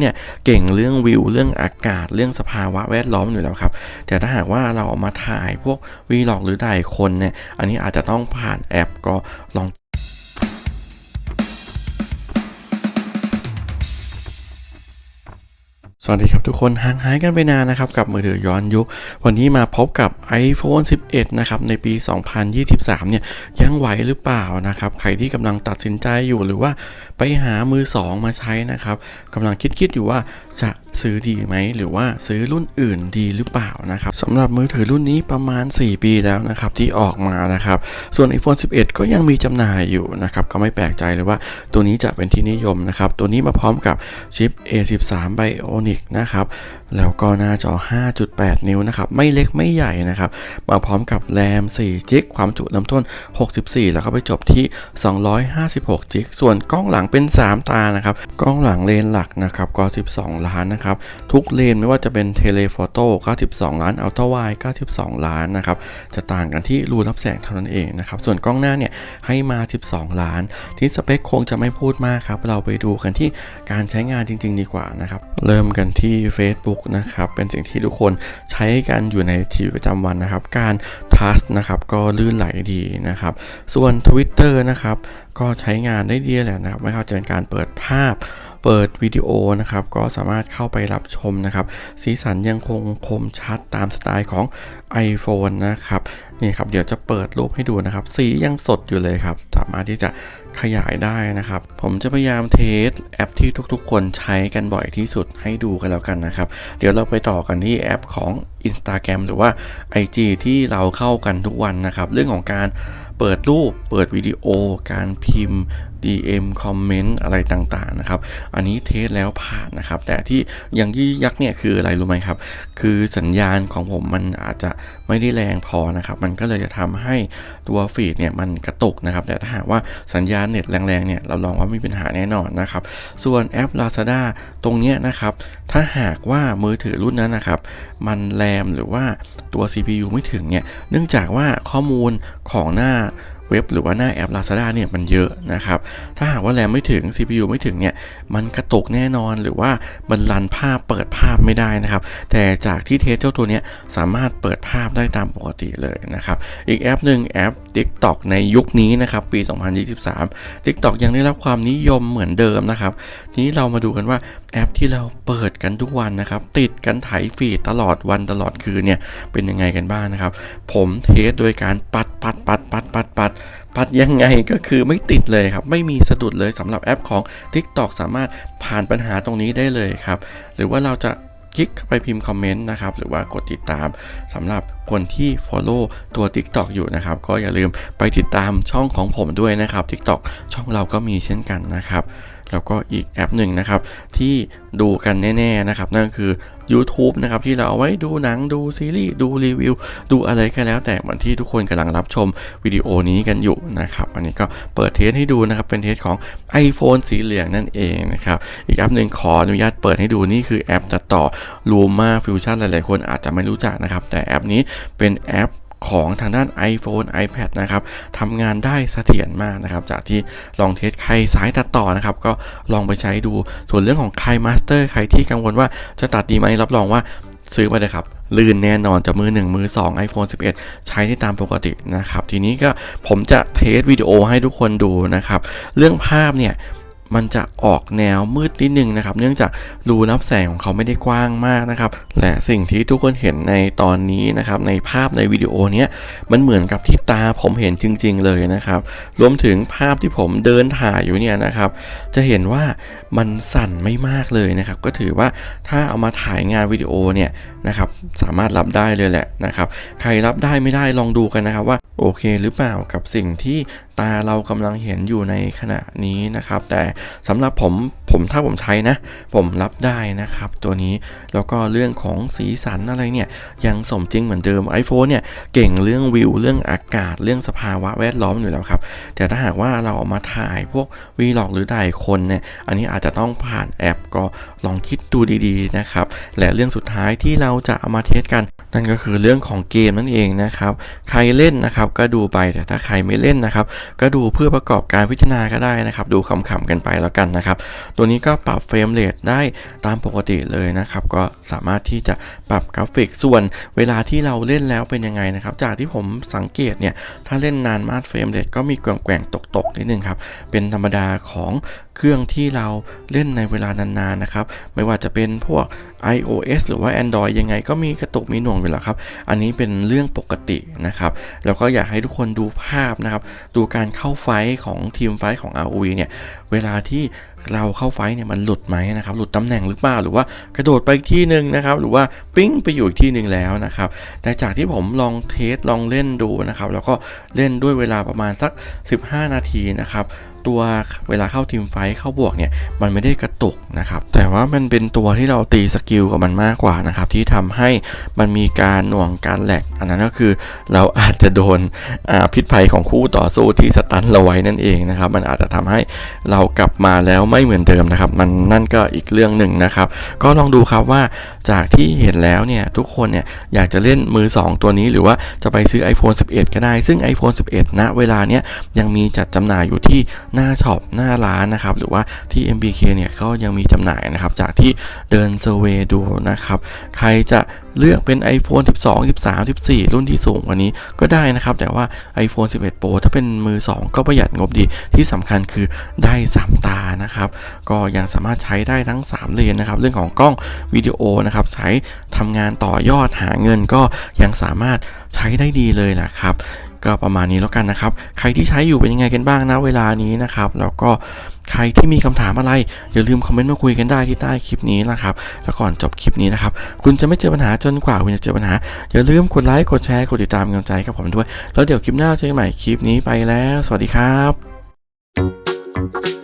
เนี่ยเก่งเรื่องวิวเรื่องอากาศเรื่องสภาวะแวดล้อมอยู่แล้วครับ แต่ถ้าหากว่าเราเอามาถ่ายพวกวีล็อกหรือถ่ายคนเนี่ย อันนี้อาจจะต้องผ่านแอปก็ลอง สวัสดีครับทุกคนห่างหายกันไปนานนะครับกับมือถือย้อนยุค วันนี้มาพบกับ iPhone 11 นะครับในปี 2023 เนี่ยยังไหวหรือเปล่านะครับ ใครที่กำลังตัดสินใจอยู่หรือว่าไปหามือ 2 มาใช้นะครับกำลังคิดๆอยู่ว่าจะ ซื้อดีไหมหรือว่าซื้อรุ่นอื่นดีหรือเปล่านะครับสำหรับมือถือรุ่นนี้ประมาณ 4 ปีแล้วนะครับที่ออกมานะครับส่วน iPhone 11 ก็ยังมีจำหน่ายอยู่นะครับก็ไม่แปลกใจเลยว่าตัวนี้จะเป็นที่นิยมนะครับตัวนี้มาพร้อมกับชิป A13 Bionic นะครับแล้วก็หน้าจอ 5.8 นิ้วนะครับ ไม่เล็กไม่ใหญ่นะครับ มาพร้อมกับแรม 4 จิก ความจุลำต้น 64 แล้วก็ไปจบที่ 256 จิก ส่วนกล้องหลังเป็น 3 ตานะครับ กล้องหลังเลนหลักนะครับ ก็ 12 ล้านนะครับ ทุกเลนไม่ว่าจะเป็นเทเลโฟโต้92 ล้าน อัลตร้าไวด์92 ล้านนะครับ จะต่างกันที่รูรับแสงเท่านั้นเองนะครับ ส่วนกล้องหน้าเนี่ยให้มา 12 ล้าน ที่สเปคคงจะไม่พูดมากครับ เราไปดูกันที่การใช้งานจริง ๆ ดีกว่านะครับ เริ่มกันที่ Facebook นะครับเป็นสิ่งที่ทุกคนใช้กันอยู่ในชีวิตประจำวันนะครับ การทัสนะครับก็ลื่นไหลดีนะครับ ส่วน Twitter นะครับก็ใช้งานได้ดีแหละนะครับไม่ว่าจะเป็นการเปิดภาพ เปิดวิดีโอนะครับก็สามารถเข้าไปรับชมนะครับสีสันยังคงคมชัดตามสไตล์ของ iPhone นะครับนี่ครับเดี๋ยวจะเปิดรูปให้ดูนะครับ สียังสดอยู่เลยครับสามารถที่จะขยายได้นะครับ ผมจะพยายามเทสแอปที่ทุกๆ คนใช้กันบ่อยที่สุดให้ดูกันแล้วกันนะครับ เดี๋ยวเราไปต่อกันที่แอปของ Instagram หรือว่า IG ที่เราเข้ากันทุกวันนะครับ เรื่องของการเปิดรูปเปิดวิดีโอ การพิมพ์ DM คอมเมนต์อะไรต่างๆนะครับ อันนี้เทสแล้วผ่านนะครับ แต่ที่ยังยี่ยักษ์เนี่ยคืออะไรรู้ไหมครับ คือสัญญาณของผมมันอาจจะไม่ได้แรงพอนะครับ มันก็เลยจะทำให้ตัวฟีดเนี่ยมันกระตุกนะครับ แต่ถ้าหากว่าสัญญาณเน็ตแรงๆเนี่ยเราลองว่าไม่มีปัญหาแน่นอนนะครับ ส่วนแอป Lazada ตรงเนี้ยนะครับ ถ้าหากว่ามือถือรุ่นนั้นนะครับ มันแรมหรือว่าตัว CPU ไม่ถึงเนี่ย เนื่องจากว่าข้อมูลของหน้า เว็บหรือว่าหน้าแอป Lazada เนี่ยมันเยอะนะครับ ถ้าหากว่าแรมไม่ถึง CPU ไม่ถึงเนี่ยมันกระตุกแน่นอนหรือว่ามันรันภาพเปิดภาพไม่ได้นะครับ แต่จากที่เทสเจ้าตัวเนี้ยสามารถเปิดภาพได้ตามปกติเลยนะครับอีกแอปหนึ่งแอป TikTok ในยุคนี้นะครับปี 2023 TikTok ยังได้รับความนิยมเหมือนเดิมนะครับทีนี้เรามาดูกันว่าแอปที่เราเปิดกันทุกวันนะครับ ติดกันไถฟีดตลอดวันตลอดคืนเนี่ยเป็นยังไงกันบ้างนะครับ ผมเทสโดยการปัดปัดปัดปัดปัดปัดปัดยังไงก็คือไม่ติดเลยครับ ไม่มีสะดุดเลยสำหรับแอปของ TikTok สามารถผ่านปัญหาตรงนี้ได้เลยครับ หรือว่าเราจะคลิกไปพิมพ์คอมเมนต์นะครับ หรือว่ากดติดตามสำหรับคนที่ Follow ตัว TikTok อยู่นะครับ ก็อย่าลืมไปติดตามช่องของผมด้วยนะครับ TikTok ช่องเราก็มีเช่นกันนะครับ แล้วก็อีกแอปหนึ่งนะครับที่ดูกันแน่ๆนะครับนั่นก็คือ YouTube นะครับที่เราเอาไว้ดูหนังดูซีรีส์ดูรีวิว ดูอะไรก็แล้ว แต่เหมือนที่ทุกคนกำลังรับชมวิดีโอนี้กันอยู่นะครับอันนี้ก็เปิดเทสให้ดูนะครับเป็นเทสของ iPhone สีเหลืองนั่นเองนะครับอีกแอปหนึ่งขออนุญาตเปิดให้ดูนี่คือแอปตัดต่อ Luma Fusion หลายๆคนอาจจะไม่รู้จักนะครับแต่แอปนี้เป็นแอป ของทางด้าน iPhone iPad นะครับทำงานได้เสถียรมากนะครับ จากที่ลองเทสใครสายตัดต่อนะครับ ก็ลองไปใช้ดู ส่วนเรื่องของใครมาสเตอร์ใครที่กังวลว่าจะตัดดีไหมรับรองว่าซื้อไปเลยครับ ลื่นแน่นอนจากมือ 1 มือ 2 iPhone 11 ใช้ได้ตามปกตินะครับ ทีนี้ก็ผมจะเทสวิดีโอให้ทุกคนดูนะครับ เรื่องภาพเนี่ย มันจะออกแนวมืดนิดนึงนะครับ เนื่องจากรูรับแสงของเขาไม่ได้กว้างมากนะครับ และสิ่งที่ทุกคนเห็นในตอนนี้นะครับ ในภาพในวิดีโอเนี้ยมันเหมือนกับที่ตาผมเห็นจริง ๆ เลยนะครับ รวมถึงภาพที่ผมเดินถ่ายอยู่เนี่ยนะครับ จะเห็นว่ามันสั่นไม่มากเลยนะครับ ก็ถือว่าถ้าเอามาถ่ายงานวิดีโอเนี่ยนะครับ สามารถรับได้เลยแหละนะครับ ใครรับได้ไม่ได้ลองดูกันนะครับว่าโอเคหรือเปล่ากับสิ่งที่ ตาเรากำลังเห็นอยู่ในขณะนี้นะครับ แต่สำหรับผมผมถ้าผมใช้นะ ผมรับได้นะครับ ตัวนี้แล้วก็เรื่องของสีสันอะไรเนี่ย ยังสมจริงเหมือนเดิม iPhone เนี่ย เก่งเรื่องวิว เรื่องอากาศเรื่องสภาวะแวดล้อมอยู่แล้วครับ แต่ถ้าหากว่าเราเอามาถ่ายพวกวีล็อกหรือถ่ายคนเนี่ย อันนี้อาจจะต้องผ่านแอปก็ลองคิดดูดีๆนะครับ และเรื่องสุดท้ายที่เราจะเอามาเทสกัน นั่นก็คือเรื่องของเกมนั่นเองนะครับ ใครเล่นนะครับก็ดูไปแต่ถ้าใครไม่เล่นนะครับก็ดูเพื่อประกอบการพิจารณาก็ได้นะครับ ดูขำๆกันไปแล้วกันนะครับ ตัวนี้ก็ปรับเฟรมเรทได้ตามปกติเลยนะครับ ก็สามารถที่จะปรับกราฟิกส่วนเวลาที่เราเล่นแล้วเป็นยังไงนะครับ จากที่ผมสังเกตเนี่ย ถ้าเล่นนานมากเฟรมเรทก็มีแกว่งๆตกๆนิดนึงครับ เป็นธรรมดาของ เครื่องที่เราเล่นในเวลานานๆนะครับ ไม่ว่าจะเป็นพวก iOS หรือว่า Android ยังไงก็มีกระตุกมีหน่วงอยู่แล้วครับ อันนี้เป็นเรื่องปกตินะครับ แล้วก็อยากให้ทุกคนดูภาพนะครับ ดูการเข้าไฟของทีมไฟของ ROV เนี่ย เวลาที่เราเข้าไฟเนี่ยมันหลุดไหมนะครับ หลุดตำแหน่งหรือเปล่า หรือว่ากระโดดไปที่หนึ่งนะครับ หรือว่าปิ้งไปอยู่อีกที่หนึ่งแล้วนะครับ แต่จากที่ผมลองเทสลองเล่นดูนะครับ แล้วก็เล่นด้วยเวลาประมาณสัก 15 นาทีนะครับ ตัวเวลาเข้าทีมไฟเข้าบวกเนี่ยมันไม่ได้กระตุกนะครับแต่ว่ามันเป็นตัวที่เราตีสกิลกับมันมากกว่านะครับที่ทำให้มันมีการหน่วงการแหลกอันนั้นก็คือเราอาจจะโดนพิษภัยของคู่ต่อสู้ที่สตันเราไว้นั่นเองนะครับมันอาจจะทำให้เรากลับมาแล้วไม่เหมือนเดิมนะครับมันนั่นก็อีกเรื่องหนึ่งนะครับก็ลองดูครับว่าจากที่เห็นแล้วเนี่ยทุกคนเนี่ยอยากจะเล่นมือ 2 ตัวนี้หรือว่าจะไปซื้อ iPhone 11 ก็ได้ ซึ่ง iPhone 11ณเวลาเนี้ยยังมีจัดจำหน่ายอยู่ที่หน้าช็อปหน้าร้านนะครับ หรือว่าที่ MBK เนี่ยก็ยังมีจำหน่ายนะครับ จากที่เดินเซอร์เวย์ดูนะครับ ใครจะเลือกเป็น iPhone 12 13 14 รุ่นที่สูงกว่านี้ก็ได้นะครับ แต่ว่า iPhone 11 Pro ถ้าเป็นมือ 2 ก็ประหยัดงบดีที่สำคัญคือได้ 3 ตานะครับ ก็ยังสามารถใช้ได้ทั้ง 3 เลนนะครับ เรื่องของกล้องวิดีโอนะครับ ใช้ทำงานต่อยอดหาเงินก็ยังสามารถใช้ได้ดีเลยนะครับ ก็ประมาณนี้แล้วกันนะครับ ใครที่ใช้อยู่เป็นยังไงกันบ้างนะเวลานี้นะครับ แล้วก็ใครที่มีคำถามอะไร อย่าลืมคอมเมนต์มาคุยกันได้ที่ใต้คลิปนี้นะครับ แล้วก่อนจบคลิปนี้นะครับ คุณจะไม่เจอปัญหาจนกว่าคุณจะเจอปัญหา อย่าลืมกดไลค์กดแชร์กดติดตามกำลังใจกับผมด้วย แล้วเดี๋ยวคลิปหน้าเจอกันใหม่คลิปนี้ไปแล้ว สวัสดีครับ